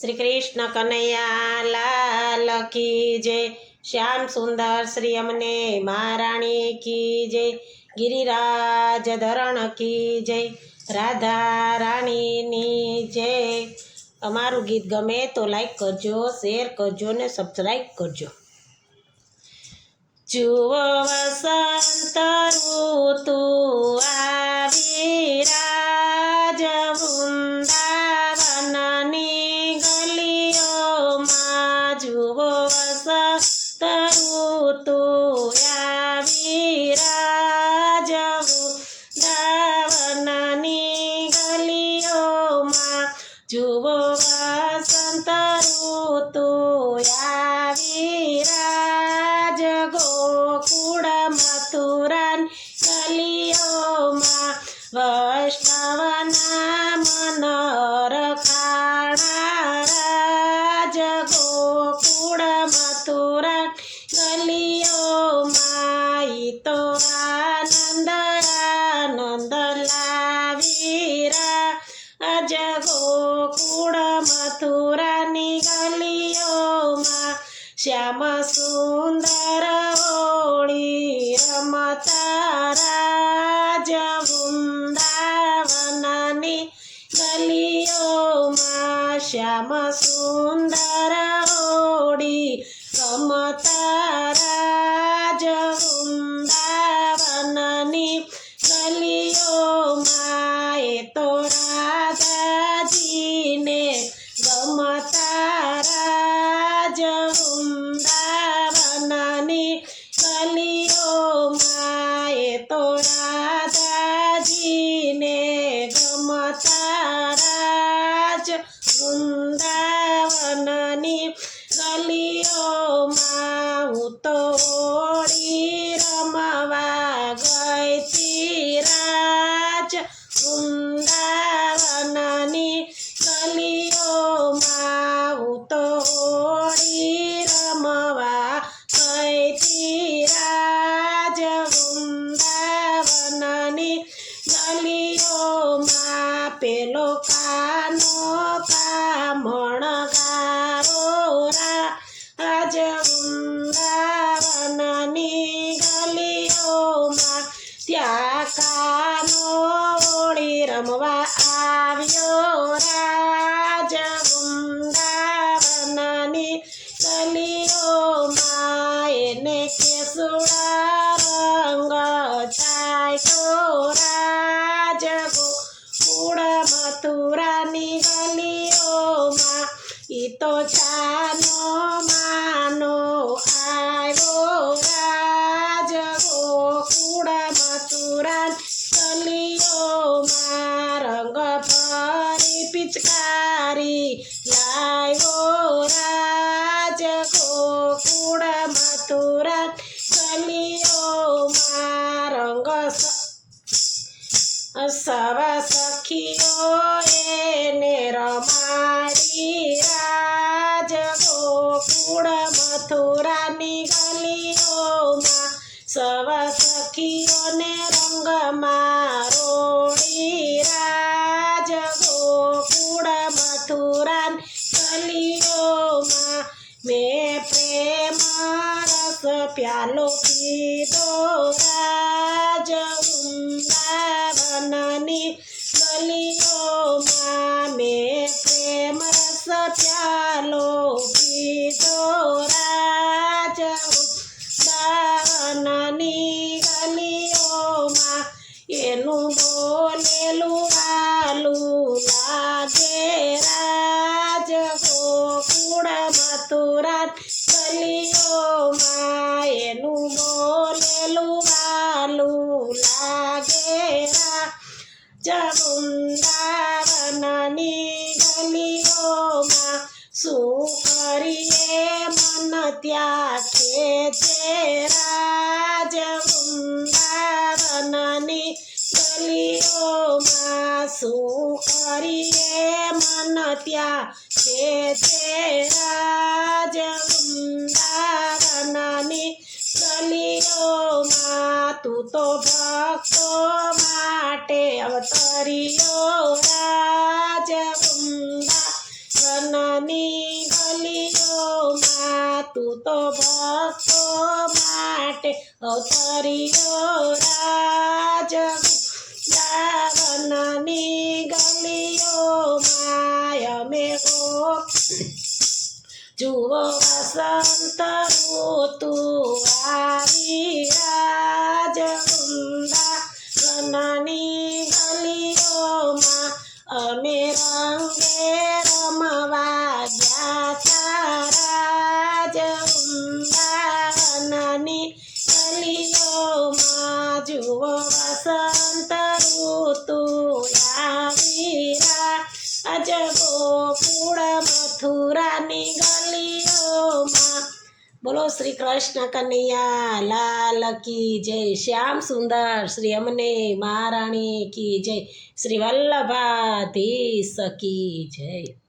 શ્રી કૃષ્ણ કનૈયા લાલ કી જય. શ્યામ સુંદર શ્રી અમને મહારાણી કી જય. ગિરિરાજ ધરણ કી જય. રાધા રાણીની જય. અમારું ગીત ગમે તો લાઈક કરજો શેર કરજો ને સબસ્ક્રાઈબ કરજો. જુઓ વસંત ઋતુ વસંત ઋતુ આવી રાજ વૃંદાવનની ગલીઓમાં જુઓ વસંત ઋતુ આવી રાજ ગોકુળ મથુરાન ગલીઓમાં વૈષ્ણવના મનર શ્યામ સુંદર હોળી રમતારા વૃંદાવનની ગલીઓમાં શ્યામ સુંદર હોળી રમતા તો રાધાજીને ગમતા રાજ વૃંદાવનની ગલીઓમાં હું તો પેલો કાનો બ્રાહ્મણ ગારો આજ વૃંદાવનની ગલીઓમાં ત્યાં કાનો ઓળી રમવા તો છાનો માનો આવ્યો રાજ ગોકુળ મથુરાન ગલીઓમાં રંગ ભરી પિચકારી લાવ્યો રાજ ગોકુળ મથુરાન ગલીઓમાં રંગ સવ સખીઓ એને રમાડી મથુરાની ગલીઓમાં સવ સખીઓને રંગમાં રોડી રાજ ગોકુળ મથુરાન ગલીઓમાં મેં પ્રેમ રસ પ્યાલો પીધો રાજ વૃંદાવનની ગલીઓમાં શું કરીએ મન ત્યાં ખેંચે રાજ વૃંદાવનની ગલીઓમાં શું કરીએ મન ત્યાં ખેંચે રાજ વૃંદાવનની ગલીઓમાં તું તો ભક્તો માટે અવતરિયો રાજ વનની ગલીઓમાં તું તો ભક્તો માટે અવતર્યો રાજ જાવનની ગલીઓમાં અમે ગોપ જુઓ વસંત ઋતુ આવી વસંત ઋતુ આવી અજબો ગોકુળ મથુરાની ગલીઓમાં બોલો શ્રી કૃષ્ણ કનૈયા, લાલ કી જય, શ્યામ સુંદર, શ્રી અમને મહારાણી કી જય, શ્રી વલ્લભાધીશ કી જય.